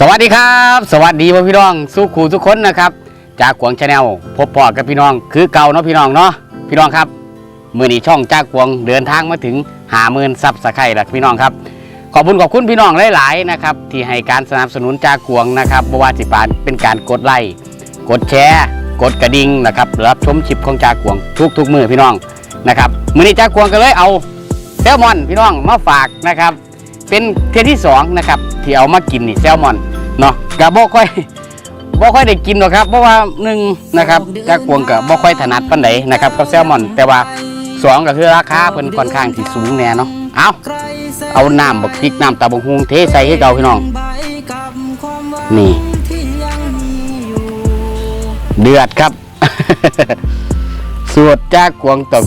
สวัสดีครับ สวัสดีพ่อพี่น้องสู้ครูทุกคนนะครับ จากกวงชาแนลพบปอกับพี่น้อง คือเก่าเนาะพี่น้องเนาะพี่น้องครับมือนี้ช่องจากกวงเดินทางมาถึงหาหมื่นซับสไครต์แล้วพี่น้องครับ ขอบคุณขอบคุณพี่น้องหลายๆนะครับที่ให้การสนับสนุนจากกวงนะครับบว่าสิปานเป็นการกดไลค์กดแชร์ กดกระดิ่งนะครับรับชมชิปของจากกวงทุกๆมือพี่น้องนะครับมือนี้จากกวงก็เลยเอาแซลมอนพี่น้องมาฝากนะครับ เป็นเทียที่สองนะครับที่เอามากินนี่แซลมอนเนาะกะบ่ค่อยบ่ค่อยได้กินหรอกครับ เพราะว่าหนึ่งนะครับจากกวงกับบ่ค่อยถนัดปานใดนะครับกับแซลมอน แต่ว่าสองก็คือราคาเพิ่นค่อนข้างที่สูงแน่เนาะเอาเอาน้ำบักพริกน้ำตาบักฮุงเทใส่ให้เก่าพี่น้อง นี่ เดือดครับสูตรจากกวงตก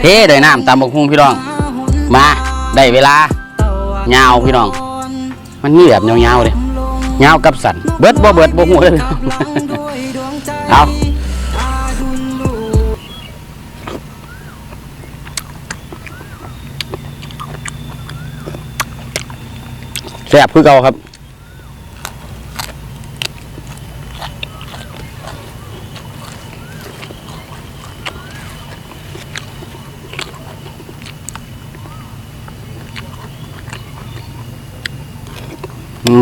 เทด้วยน้ำตาบักฮุงพี่น้อง มาได้เวลา ยาวพี่น้อง มันมีแบบยาวๆเลยยาวกับสันเบิดบ่เบิดบ่หัวเลยเอาแซ่บคือเก่าครับ อื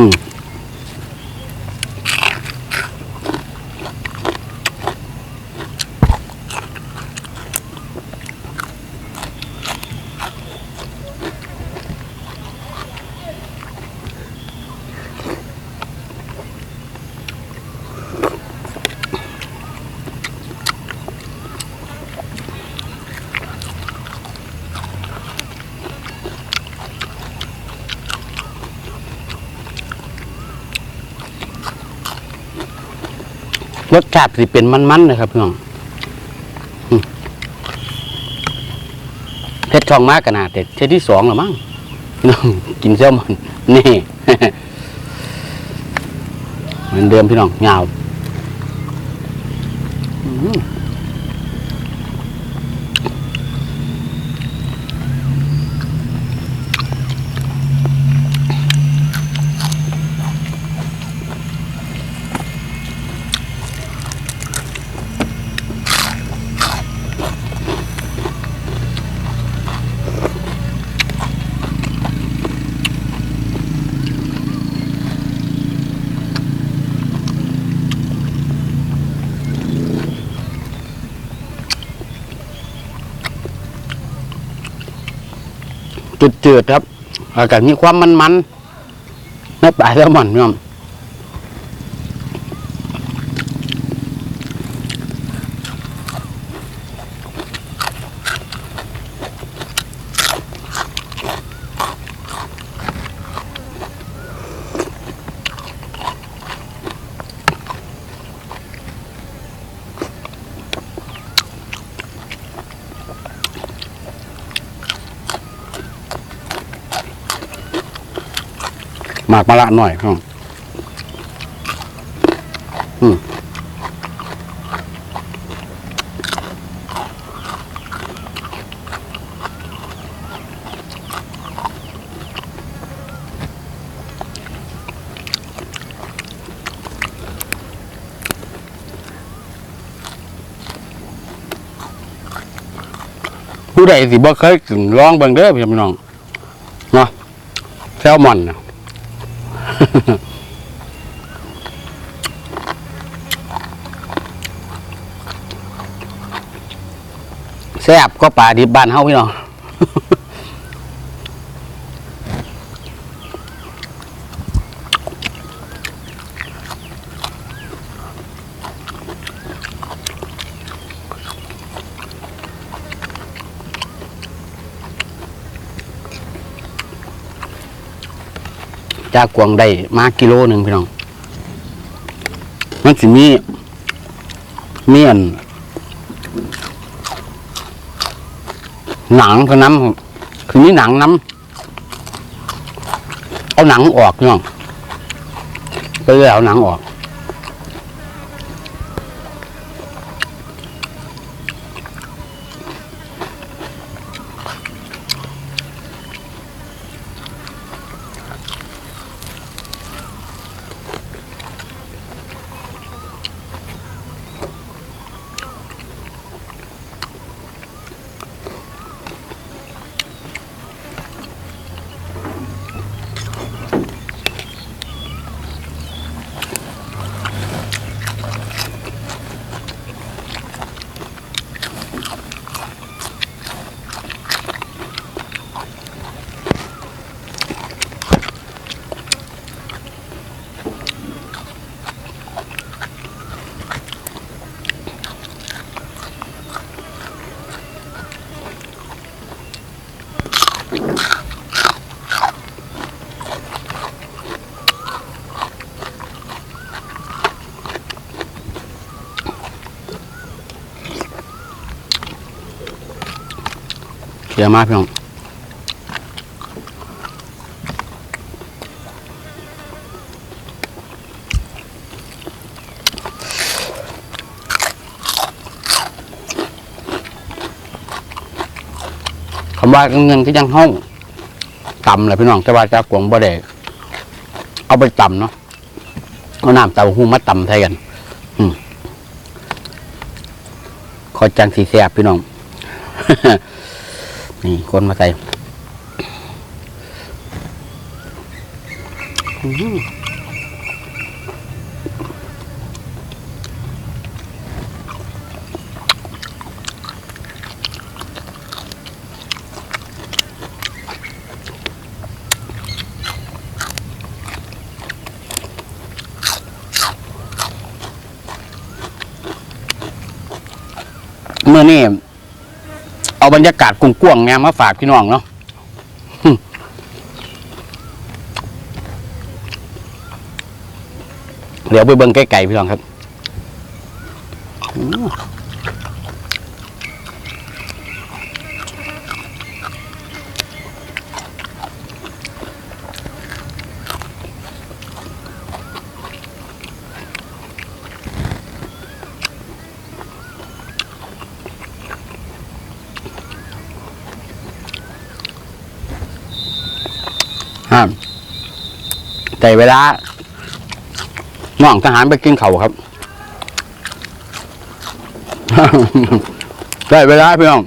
รสชาติสิเป็นมันๆนะครับพี่น้องเพชรทองมากขนาดแต่เทยที่สองหรือมั้งน้องกินแซลมอนนี่เหมือนเดิมพี่น้องยาวอืม จืดๆครับอากาศมีความมันๆในปลายแซลมอนพี่น้อง หมากมะละหน่อยครับอืมผู้ใดสิบ่เคยกินลองเบิ่งเด้อพี่น้องเนาะแซลมอนนะ แซ่บก็ป่าดิบบ้านเฮาพี่น้อง จากกวงได้มากิโลหนึ่งพี่น้อง มันสิมีเมียนหนังคือน้ำคือมีหนังน้ำเอาหนังออกพี่น้องก็เลยเอาหนังออก เยอะมากพี่น้องคำว่าเงินก็ยังห้องต่ำเลยพี่น้องแต่ว่าจากวงบ่ได้เอาไปต่ำเนาะเอาน้ำเต้าหู้มาต่ำไทยกันขอจังสีแสบพี่น้อง นี่คนมาใส่อื้อหือเมื่อนี่ เอาบรรยากาศกว้างเนี่ยมาฝากพี่น้องเนาะเดี๋ยวไปเบิ้งไกล้ๆพี่น้องครับ ครับแต่เวลาน้องทหารไปกินเขาครับได้เวลาพี่น้อง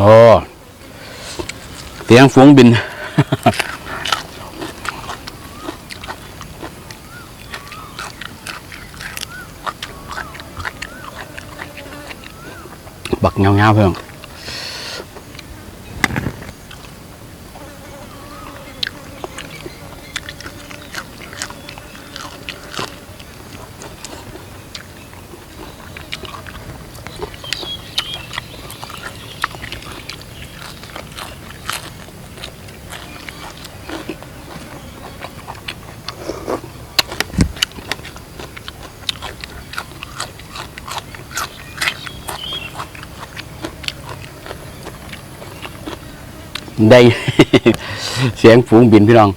โอ้ เสียงฝูงบินบักเงา ได้ เสียงฝูงบินพี่น้อง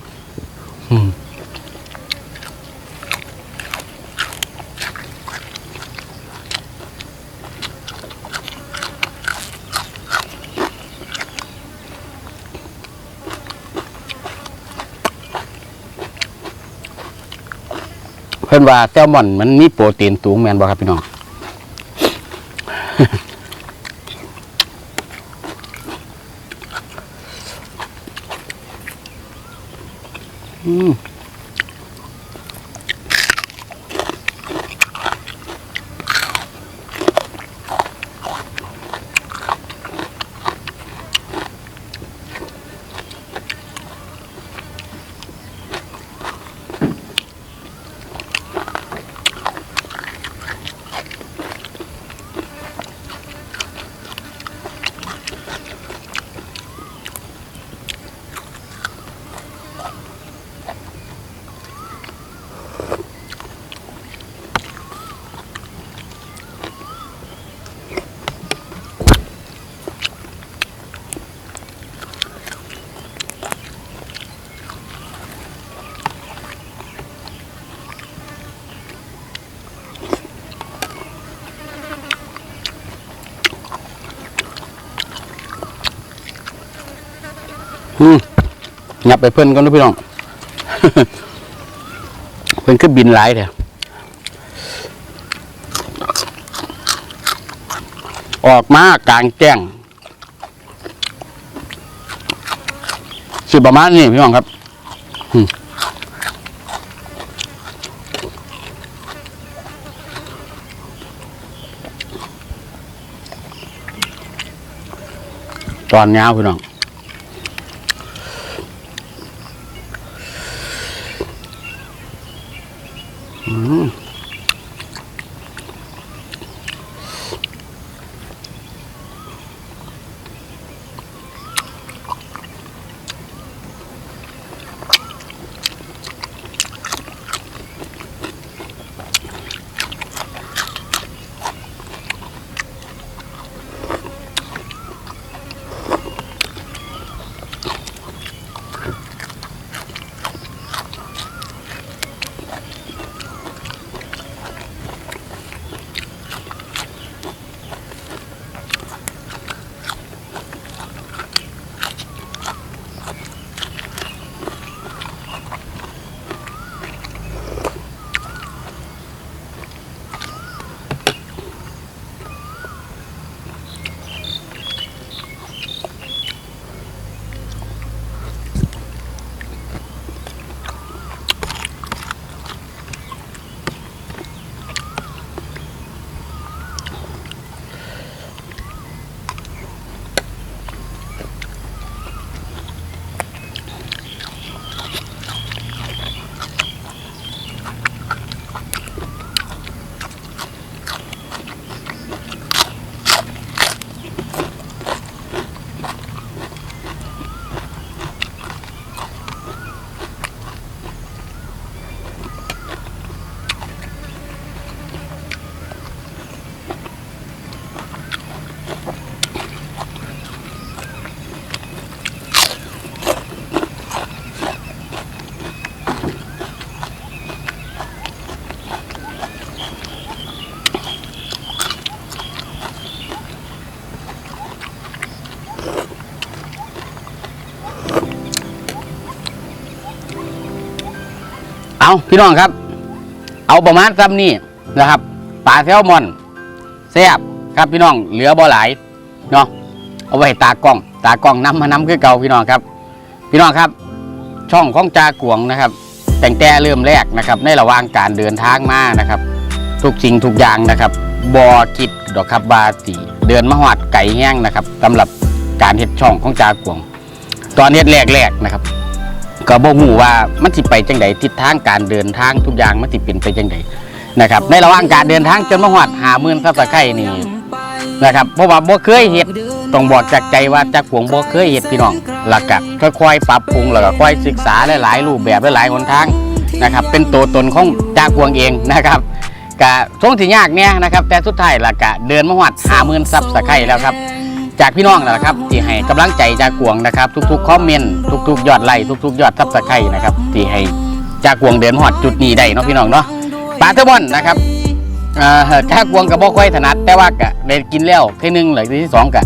เพิ่นว่าแซลมอนมันมีโปรตีนสูงแมนบ่ครับพี่น้อง Mm. อืมยับไปเพิ่นก่อนะพี่น้อง เพิ่นคือบินหลายเถอะออกมากลางแจ้งสิประมาณนี้พี่น้องครับอืมตอนยาพี่น้อง เอาพี่น้องครับ เอาประมาณซ้ำนี่นะครับปลาแซลมอนแซ่บครับพี่น้องเหลือบ่หลายเนาะเอาไว้ตากล้อง ตากล้องน้ำมาน้ำคือเก่าพี่น้องครับ พี่น้องครับ ช่องของจากวงนะครับ แต่งแต่เริ่มแรกนะครับ ในระหว่างการเดินทางมานะครับ ทุกสิ่งทุกอย่างนะครับบอคิดดอกครับบาตีเดินมาหอดไก่แห้งนะครับสำหรับการเฮ็ดช่องของจากวง ตอนเฮ็ดแรกๆนะครับ ก็บ่ฮู้ว่ามันสิไปจังไดทิศทางการเดินทางทุกอย่างมันสิเป็นไปจังไดนะครับในระหว่างการเดินทางจนมาฮอด50,000ซับสไครต์นี่นะครับเพราะว่าบ่เคยเฮ็ดต้องบอกจากใจว่าจากหวงบ่เคยเฮ็ดพี่น้องแล้วก็ค่อยๆปรับปรุงแล้วก็ค่อยศึกษาหลายๆรูปแบบหลายๆหนทางนะครับ เป็นตัวตนของจากหวงเองนะครับก็ทรงที่ยากเนี่ยนะครับ แต่สุดท้ายและก็เดินมาฮอด50,000ซับสไครต์แล้วครับ จากพี่น้องนั่นแหละครับ ที่ให้กำลังใจจากกวงนะครับ ทุกๆคอมเมนต์ทุกๆ ยอดไลค์ทุก ๆ ยอดซับสไครนะครับที่ให้จากกวงเดินหอดจุดนี้ได้เนาะพี่น้องเนาะปลาเทอร์บอนนะครับจากกวงกับบ่ค่อยถนัด แต่ว่าก็ได้กินแล้วทีหนึ่งหรือที่สองก็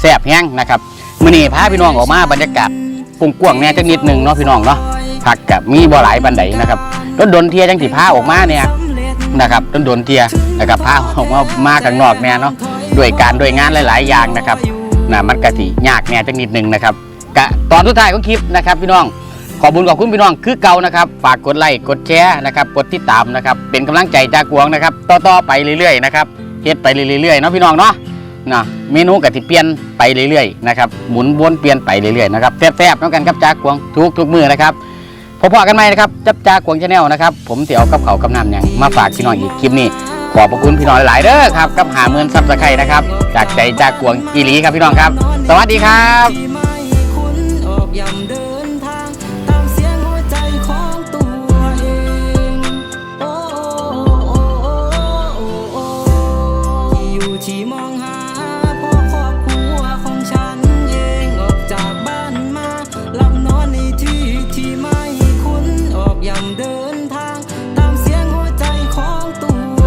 แซ่บแห้งนะครับมื้อนี้พาพี่น้องออกมาบรรยากาศกวงเนี่ยจักนิดหนึงเนาะพี่น้องเนาะผักกับมีบ่หลายบันไดนะครับรถดนเทียจังสิพาออกมาเนี่ยนะครับต้นดนเทียนะครับพาออกมามาข้างนอกเนี่ยเนาะ ด้วยการด้วยงานหลาย ๆ อย่างนะครับนะมันกะสิยากแน่จักนิดหนึ่งนะครับกะตอนสุดท้ายของคลิปนะครับ พี่น้องขอบุญขอบคุณพี่น้องคือเก่านะครับฝากกดไลค์กดแชร์นะครับกดติดตามนะครับเป็นกำลังใจจากกวงนะครับต่อๆไปเรื่อย ๆ นะครับเฮ็ดไปเรื่อยๆเนาะพี่น้องเนาะนะเมนูกะทิเปลี่ยนไปเรื่อยๆนะครับหมุนวนเปลี่ยนไปเรื่อยๆนะครับแซ่บๆน้องกันครับจากกวงทุกทุกๆมือนะครับพบกันใหม่นะครับจับจากวงชาแนลนะครับผมเตี๋ยวกับเขากับน้ำอย่างมาฝากพี่น้องอีกคลิปนี้ ขอบพระคุณพี่น้องหลายๆเด้อครับกับหาเมือนซับสไครนะครับ จากใจจากกวงอีหลีครับพี่น้องครับ สวัสดีครับ